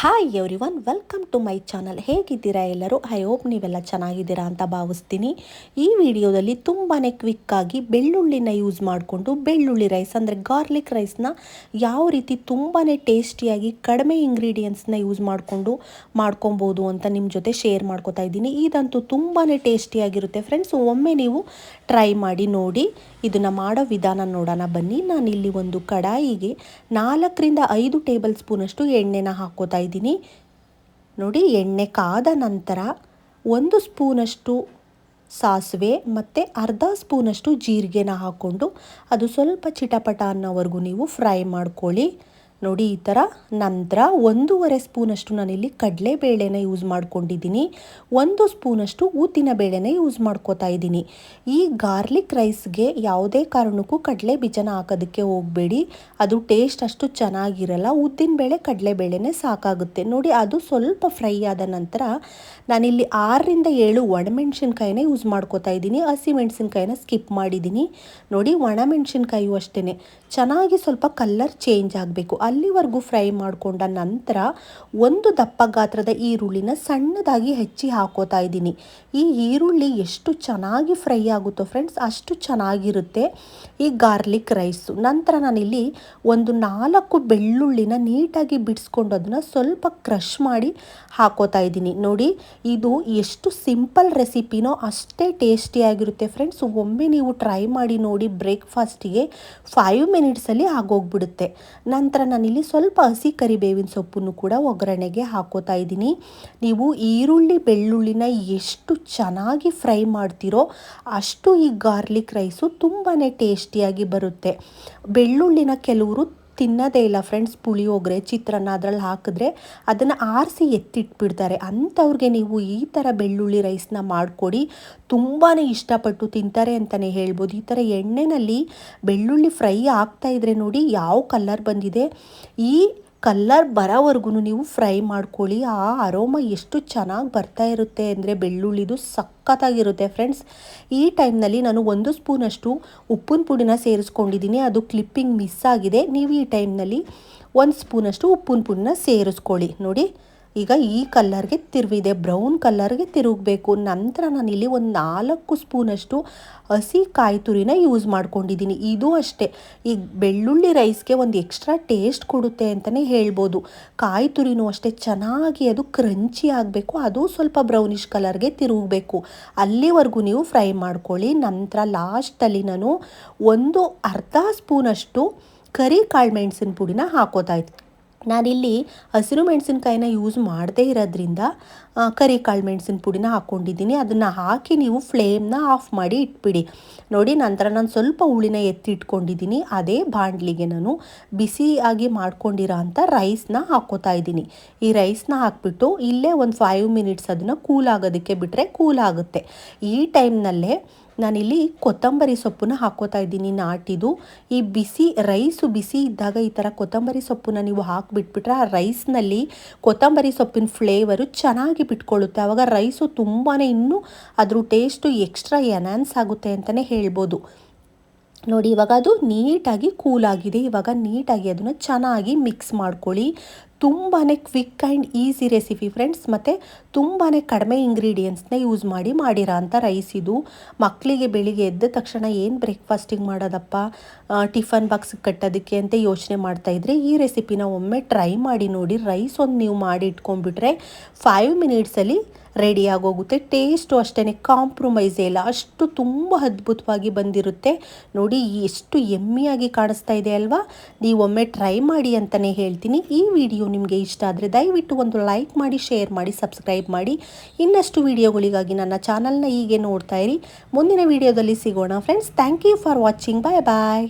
Hi everyone welcome to my channel ಹೇಗಿದ್ದೀರಾ ಎಲ್ಲರೂ? I hope ನೀವೆಲ್ಲ ಚೆನ್ನಾಗಿದ್ದೀರಾ ಅಂತ ಭಾವಿಸ್ತೀನಿ. ಈ ವಿಡಿಯೋದಲ್ಲಿ ತುಂಬಾ ಕ್ವಿಕ್ಕಾಗಿ ಬೆಳ್ಳುಳ್ಳಿನ ಯೂಸ್ ಮಾಡಿಕೊಂಡು ಬೆಳ್ಳುಳ್ಳಿ ರೈಸ್ ಅಂದರೆ ಗಾರ್ಲಿಕ್ ರೈಸ್ನ ಯಾವ ರೀತಿ ತುಂಬಾ ಟೇಸ್ಟಿಯಾಗಿ ಕಡಿಮೆ ಇಂಗ್ರೀಡಿಯೆಂಟ್ಸ್ನ ಯೂಸ್ ಮಾಡಿಕೊಂಡು ಮಾಡ್ಕೊಬೋದು ಅಂತ ನಿಮ್ಮ ಜೊತೆ ಶೇರ್ ಮಾಡ್ಕೋತಾ ಇದ್ದೀನಿ. ಇದಂತೂ ತುಂಬಾ ಟೇಸ್ಟಿಯಾಗಿರುತ್ತೆ ಫ್ರೆಂಡ್ಸ್ ಒಮ್ಮೆ ನೀವು ಟ್ರೈ ಮಾಡಿ ನೋಡಿ. ಇದನ್ನು ಮಾಡೋ ವಿಧಾನ ನೋಡೋಣ. ಬನ್ನಿ ನಾನು ಇಲ್ಲಿ ಒಂದು ಕಡಾಯಿಗೆ ನಾಲ್ಕರಿಂದ ಐದು ಟೇಬಲ್ ಸ್ಪೂನಷ್ಟು ಎಣ್ಣೆನ ಹಾಕೋತಾ ಇದ್ದೀನಿ. ನೋಡಿ, ಎಣ್ಣೆ ಕಾದ ನಂತರ ಒಂದು ಸ್ಪೂನಷ್ಟು ಸಾಸಿವೆ ಮತ್ತು ಅರ್ಧ ಸ್ಪೂನಷ್ಟು ಜೀರಿಗೆನ ಹಾಕ್ಕೊಂಡು ಅದು ಸ್ವಲ್ಪ ಚಿಟಪಟ ಅನ್ನೋವರೆಗೂ ನೀವು ಫ್ರೈ ಮಾಡ್ಕೊಳ್ಳಿ. ನೋಡಿ, ಈ ಥರ ನಂತರ ಒಂದೂವರೆ ಸ್ಪೂನಷ್ಟು ನಾನಿಲ್ಲಿ ಕಡಲೆಬೇಳೆನ ಯೂಸ್ ಮಾಡ್ಕೊಂಡಿದ್ದೀನಿ. ಒಂದು ಸ್ಪೂನಷ್ಟು ಊತಿನ ಬೇಳೆನ ಯೂಸ್ ಮಾಡ್ಕೋತಾ ಇದ್ದೀನಿ. ಈ ಗಾರ್ಲಿಕ್ ರೈಸ್ಗೆ ಯಾವುದೇ ಕಾರಣಕ್ಕೂ ಕಡಲೆ ಬೀಜನ ಹಾಕೋದಕ್ಕೆ ಹೋಗಬೇಡಿ. ಅದು ಟೇಸ್ಟ್ ಅಷ್ಟು ಚೆನ್ನಾಗಿರಲ್ಲ. ಉದ್ದಿನ ಬೇಳೆ ಕಡಲೆಬೇಳೆನೇ ಸಾಕಾಗುತ್ತೆ. ನೋಡಿ, ಅದು ಸ್ವಲ್ಪ ಫ್ರೈ ಆದ ನಂತರ ನಾನಿಲ್ಲಿ ಆರರಿಂದ ಏಳು ಒಣಮೆಣ್ಸಿನ್ಕಾಯಿನೇ ಯೂಸ್ ಮಾಡ್ಕೋತಾ ಇದ್ದೀನಿ. ಹಸಿ ಮೆಣಸಿನ್ಕಾಯಿನ ಸ್ಕಿಪ್ ಮಾಡಿದ್ದೀನಿ. ನೋಡಿ, ಒಣಮೆಣ್ಸಿನ್ಕಾಯಿ ಅಷ್ಟೇ ಚೆನ್ನಾಗಿ ಸ್ವಲ್ಪ ಕಲ್ಲರ್ ಚೇಂಜ್ ಆಗಬೇಕು. ಅಲ್ಲಿವರೆಗೂ ಫ್ರೈ ಮಾಡಿಕೊಂಡ ನಂತರ ಒಂದು ದಪ್ಪ ಗಾತ್ರದ ಈರುಳ್ಳಿನ ಸಣ್ಣದಾಗಿ ಹೆಚ್ಚಿ ಹಾಕೋತಾ ಇದ್ದೀನಿ. ಈ ಈರುಳ್ಳಿ ಎಷ್ಟು ಚೆನ್ನಾಗಿ ಫ್ರೈ ಆಗುತ್ತೋ ಫ್ರೆಂಡ್ಸ್ ಅಷ್ಟು ಚೆನ್ನಾಗಿರುತ್ತೆ. ಈ ಗಾರ್ಲಿಕ್ ರೈಸು. ನಂತರ ನಾನಿಲ್ಲಿ ಒಂದು ನಾಲ್ಕು ಬೆಳ್ಳುಳ್ಳಿನ ನೀಟಾಗಿ ಬಿಡಿಸ್ಕೊಂಡು ಅದನ್ನು ಸ್ವಲ್ಪ ಕ್ರಷ್ ಮಾಡಿ ಹಾಕೋತಾ ಇದ್ದೀನಿ. ನೋಡಿ, ಇದು ಎಷ್ಟು ಸಿಂಪಲ್ ರೆಸಿಪಿನೋ ಅಷ್ಟೇ ಟೇಸ್ಟಿಯಾಗಿರುತ್ತೆ ಫ್ರೆಂಡ್ಸ್ ಒಮ್ಮೆ ನೀವು ಟ್ರೈ ಮಾಡಿ ನೋಡಿ, ಬ್ರೇಕ್ಫಾಸ್ಟಿಗೆ ಫೈವ್ ಮಿನಿಟ್ಸಲ್ಲಿ ಆಗೋಗ್ಬಿಡುತ್ತೆ. ನಂತರ ನಾನಿಲ್ಲಿ ಸ್ವಲ್ಪ ಹಸಿ ಕರಿಬೇವಿನ ಸೊಪ್ಪನ್ನು ಕೂಡ ಒಗ್ಗರಣೆಗೆ ಹಾಕೋತಾ ಇದ್ದೀನಿ. ನೀವು ಈರುಳ್ಳಿ, ಬೆಳ್ಳುಳ್ಳಿನ ಎಷ್ಟು ಚೆನ್ನಾಗಿ ಫ್ರೈ ಮಾಡ್ತೀರೋ ಅಷ್ಟು ಈ ಗಾರ್ಲಿಕ್ ರೈಸು ತುಂಬಾ ಟೇಸ್ಟಿಯಾಗಿ ಬರುತ್ತೆ. ಬೆಳ್ಳುಳ್ಳಿನ ಕೆಲವರು ತಿನ್ನೋದೇ ಇಲ್ಲ ಫ್ರೆಂಡ್ಸ್ ಪುಳಿಯೋಗರೆ ಚಿತ್ರಾನ್ನ ಅದರಲ್ಲಿ ಹಾಕಿದ್ರೆ ಅದನ್ನು ಆರಿಸಿ ಎತ್ತಿಟ್ಬಿಡ್ತಾರೆ. ಅಂಥವ್ರಿಗೆ ನೀವು ಈ ಥರ ಬೆಳ್ಳುಳ್ಳಿ ರೈಸ್ನ ಮಾಡಿಕೊಡಿ. ತುಂಬಾ ಇಷ್ಟಪಟ್ಟು ತಿಂತಾರೆ ಅಂತಲೇ ಹೇಳ್ಬೋದು. ಈ ಥರ ಎಣ್ಣೆಯಲ್ಲಿ ಬೆಳ್ಳುಳ್ಳಿ ಫ್ರೈ ಆಗ್ತಾ ಇದ್ರೆ ನೋಡಿ ಯಾವ ಕಲರ್ ಬಂದಿದೆ. ಈ ಕಲ್ಲರ್ ಬರೋವರೆಗೂ ನೀವು ಫ್ರೈ ಮಾಡ್ಕೊಳ್ಳಿ. ಆ ಅರೋಮ ಎಷ್ಟು ಚೆನ್ನಾಗಿ ಬರ್ತಾ ಇರುತ್ತೆ ಅಂದರೆ ಬೆಳ್ಳುಳ್ಳಿದು ಸಖತ್ತಾಗಿರುತ್ತೆ ಫ್ರೆಂಡ್ಸ್. ಈ ಟೈಮ್ನಲ್ಲಿ ನಾನು ಒಂದು ಸ್ಪೂನಷ್ಟು ಉಪ್ಪಿನ ಪುಡಿನ ಸೇರಿಸ್ಕೊಂಡಿದ್ದೀನಿ. ಅದು ಕ್ಲಿಪ್ಪಿಂಗ್ ಮಿಸ್ ಆಗಿದೆ. ನೀವು ಈ ಟೈಮ್ನಲ್ಲಿ ಒಂದು ಸ್ಪೂನಷ್ಟು ಉಪ್ಪಿನ ಪುಡಿನ ಸೇರಿಸ್ಕೊಳ್ಳಿ. ನೋಡಿ. ಈಗ ಈ ಕಲ್ಲರ್ಗೆ ತಿರುವಿದೆ, ಬ್ರೌನ್ ಕಲ್ಲರ್ಗೆ ತಿರುಗಬೇಕು. ನಂತರ ನಾನಿಲ್ಲಿ ಒಂದು ನಾಲ್ಕು ಸ್ಪೂನಷ್ಟು ಹಸಿ ಕಾಯಿ ತುರಿನ ಯೂಸ್ ಮಾಡ್ಕೊಂಡಿದ್ದೀನಿ. ಇದು ಅಷ್ಟೇ. ಈ ಬೆಳ್ಳುಳ್ಳಿ ರೈಸ್ಗೆ ಒಂದು ಎಕ್ಸ್ಟ್ರಾ ಟೇಸ್ಟ್ ಕೊಡುತ್ತೆ ಅಂತಲೇ ಹೇಳ್ಬೋದು. ಕಾಯಿ ತುರಿನೂ ಅಷ್ಟೇ. ಚೆನ್ನಾಗಿ ಅದು ಕ್ರಂಚಿ ಆಗಬೇಕು. ಅದು ಸ್ವಲ್ಪ ಬ್ರೌನಿಷ್ ಕಲರ್ಗೆ ತಿರುಗಬೇಕು. ಅಲ್ಲಿವರೆಗೂ ನೀವು ಫ್ರೈ ಮಾಡ್ಕೊಳ್ಳಿ. ನಂತರ ಲಾಸ್ಟಲ್ಲಿ ನಾನು ಒಂದು ಅರ್ಧ ಸ್ಪೂನಷ್ಟು ಕರಿ ಕಾಳು ಮೆಣಸಿನ ಪುಡಿನ ಹಾಕೋತಾ ನಾನಿಲ್ಲಿ ಹಸಿರು ಮೆಣಸಿನ್ಕಾಯಿನ ಯೂಸ್ ಮಾಡದೇ ಇರೋದ್ರಿಂದ ಕರಿ ಕಾಳು ಮೆಣಸಿನ ಪುಡಿನ ಹಾಕ್ಕೊಂಡಿದ್ದೀನಿ ಅದನ್ನು ಹಾಕಿ ನೀವು ಫ್ಲೇಮ್ನ ಆಫ್ ಮಾಡಿ ಇಟ್ಬಿಡಿ. ನೋಡಿ, ನಂತರ ನಾನು ಸ್ವಲ್ಪ ಹುಳಿನ ಎತ್ತಿ ಇಟ್ಕೊಂಡಿದ್ದೀನಿ. ಅದೇ ಬಾಣಲಿಗೆ ನಾನು ಬಿಸಿಯಾಗಿ ಮಾಡ್ಕೊಂಡಿರೋ ಅಂಥ ರೈಸ್ನ ಹಾಕೋತಾ ಇದ್ದೀನಿ. ಈ ರೈಸ್ನ ಹಾಕ್ಬಿಟ್ಟು ಇಲ್ಲೇ ಒಂದು ಫೈವ್ ಮಿನಿಟ್ಸ್ ಅದನ್ನು ಕೂಲ್ ಆಗೋದಕ್ಕೆ ಬಿಟ್ಟರೆ ಕೂಲ್ ಆಗುತ್ತೆ. ಈ ಟೈಮ್ನಲ್ಲೇ ನಾನಿಲ್ಲಿ ಕೊತ್ತಂಬರಿ ಸೊಪ್ಪನ್ನ ಹಾಕೋತಾ ಇದ್ದೀನಿ. ನಾಟಿದು ಈ ಬಿಸಿ, ರೈಸು ಬಿಸಿ ಇದ್ದಾಗ ಈ ಥರ ಕೊತ್ತಂಬರಿ ಸೊಪ್ಪನ್ನ ನೀವು ಹಾಕಿಬಿಟ್ಬಿಟ್ರೆ ಆ ರೈಸ್ನಲ್ಲಿ ಕೊತ್ತಂಬರಿ ಸೊಪ್ಪಿನ ಫ್ಲೇವರು ಚೆನ್ನಾಗಿ ಬಿಟ್ಕೊಳ್ಳುತ್ತೆ. ಆವಾಗ ರೈಸು ತುಂಬಾ ಇನ್ನೂ ಅದ್ರ ಟೇಸ್ಟು ಎಕ್ಸ್ಟ್ರಾ ಎನ್ಹಾನ್ಸ್ ಆಗುತ್ತೆ ಅಂತಲೇ ಹೇಳ್ಬೋದು. ನೋಡಿ, ಇವಾಗ ಅದು ನೀಟಾಗಿ ಕೂಲಾಗಿದೆ ಇವಾಗ ನೀಟಾಗಿ ಅದನ್ನು ಚೆನ್ನಾಗಿ ಮಿಕ್ಸ್ ಮಾಡ್ಕೊಳ್ಳಿ. ತುಂಬಾ quick and easy recipe friends ಮತ್ತು ತುಂಬಾ ಕಡಿಮೆ ಇಂಗ್ರೀಡಿಯೆಂಟ್ಸ್ನ ಯೂಸ್ ಮಾಡಿ ಮಾಡಿರೋ ಅಂಥ ರೈಸ್ ಇದು. ಮಕ್ಕಳಿಗೆ ಬೆಳಿಗ್ಗೆ ಎದ್ದ ತಕ್ಷಣ ಏನು ಬ್ರೇಕ್ಫಾಸ್ಟಿಂಗ್ ಮಾಡೋದಪ್ಪ? ಟಿಫನ್ ಬಾಕ್ಸ್ ಕಟ್ಟೋದಕ್ಕೆ ಅಂತ ಯೋಚನೆ ಮಾಡ್ತಾಯಿದ್ರೆ ಈ ರೆಸಿಪಿನ ಒಮ್ಮೆ ಟ್ರೈ ಮಾಡಿ ನೋಡಿ ರೈಸ್ ಒಂದು ನೀವು ಮಾಡಿ ಇಟ್ಕೊಂಡ್ಬಿಟ್ರೆ ಫೈವ್ ಮಿನಿಟ್ಸಲ್ಲಿ ರೆಡಿ ಆಗೋಗುತ್ತೆ. ಟೇಸ್ಟು ಅಷ್ಟೇ ಕಾಂಪ್ರಮೈಸೇ ಇಲ್ಲ. ಅಷ್ಟು ತುಂಬ ಅದ್ಭುತವಾಗಿ ಬಂದಿರುತ್ತೆ. ನೋಡಿ, ಎಷ್ಟು ಎಮ್ಮಿಯಾಗಿ ಕಾಣಿಸ್ತಾ ಇದೆ ಅಲ್ವಾ? ನೀವು ಒಮ್ಮೆ ಟ್ರೈ ಮಾಡಿ ಅಂತಲೇ ಹೇಳ್ತೀನಿ. ಈ ವಿಡಿಯೋ ನಿಮಗೆ ಇಷ್ಟ ಆದರೆ ದಯವಿಟ್ಟು ಒಂದು ಲೈಕ್ ಮಾಡಿ, ಶೇರ್ ಮಾಡಿ, ಸಬ್ಸ್ಕ್ರೈಬ್ ಮಾಡಿ. ಇನ್ನಷ್ಟು ವಿಡಿಯೋಗಳಿಗಾಗಿ ನನ್ನ ಚಾನಲ್ನ ಹೀಗೆ ನೋಡ್ತಾ ಇರಿ. ಮುಂದಿನ ವಿಡಿಯೋದಲ್ಲಿ ಸಿಗೋಣ. Friends, thank you for watching. Bye bye.